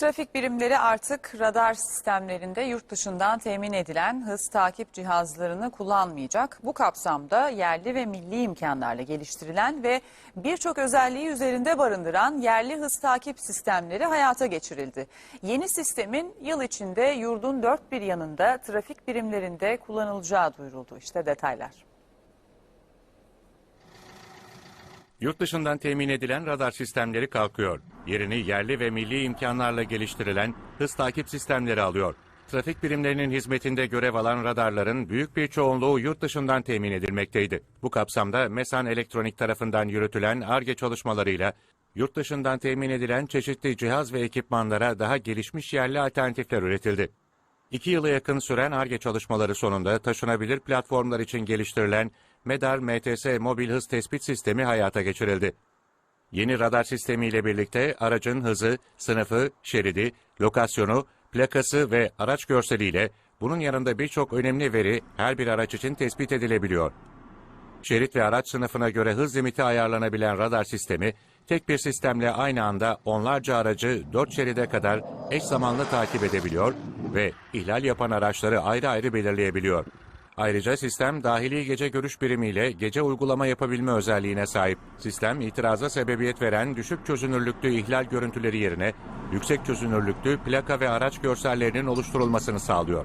Trafik birimleri artık radar sistemlerinde yurt dışından temin edilen hız takip cihazlarını kullanmayacak. Bu kapsamda yerli ve milli imkanlarla geliştirilen ve birçok özelliği üzerinde barındıran yerli hız takip sistemleri hayata geçirildi. Yeni sistemin yıl içinde yurdun dört bir yanında trafik birimlerinde kullanılacağı duyuruldu. İşte detaylar. Yurt dışından temin edilen radar sistemleri kalkıyor. Yerini yerli ve milli imkanlarla geliştirilen hız takip sistemleri alıyor. Trafik birimlerinin hizmetinde görev alan radarların büyük bir çoğunluğu yurt dışından temin edilmekteydi. Bu kapsamda Mesan Elektronik tarafından yürütülen ARGE çalışmalarıyla yurt dışından temin edilen çeşitli cihaz ve ekipmanlara daha gelişmiş yerli alternatifler üretildi. İki yıla yakın süren ARGE çalışmaları sonunda taşınabilir platformlar için geliştirilen MEDAR MTS mobil hız tespit sistemi hayata geçirildi. Yeni radar sistemiyle birlikte aracın hızı, sınıfı, şeridi, lokasyonu, plakası ve araç görseliyle bunun yanında birçok önemli veri her bir araç için tespit edilebiliyor. Şerit ve araç sınıfına göre hız limiti ayarlanabilen radar sistemi, tek bir sistemle aynı anda onlarca aracı dört şeride kadar eş zamanlı takip edebiliyor ve ihlal yapan araçları ayrı ayrı belirleyebiliyor. Ayrıca sistem dahili gece görüş birimiyle gece uygulama yapabilme özelliğine sahip. Sistem itiraza sebebiyet veren düşük çözünürlüklü ihlal görüntüleri yerine yüksek çözünürlüklü plaka ve araç görsellerinin oluşturulmasını sağlıyor.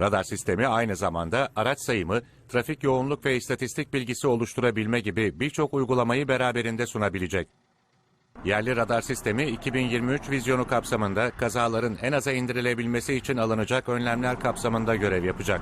Radar sistemi aynı zamanda araç sayımı, trafik yoğunluk ve istatistik bilgisi oluşturabilme gibi birçok uygulamayı beraberinde sunabilecek. Yerli radar sistemi 2023 vizyonu kapsamında kazaların en aza indirilebilmesi için alınacak önlemler kapsamında görev yapacak.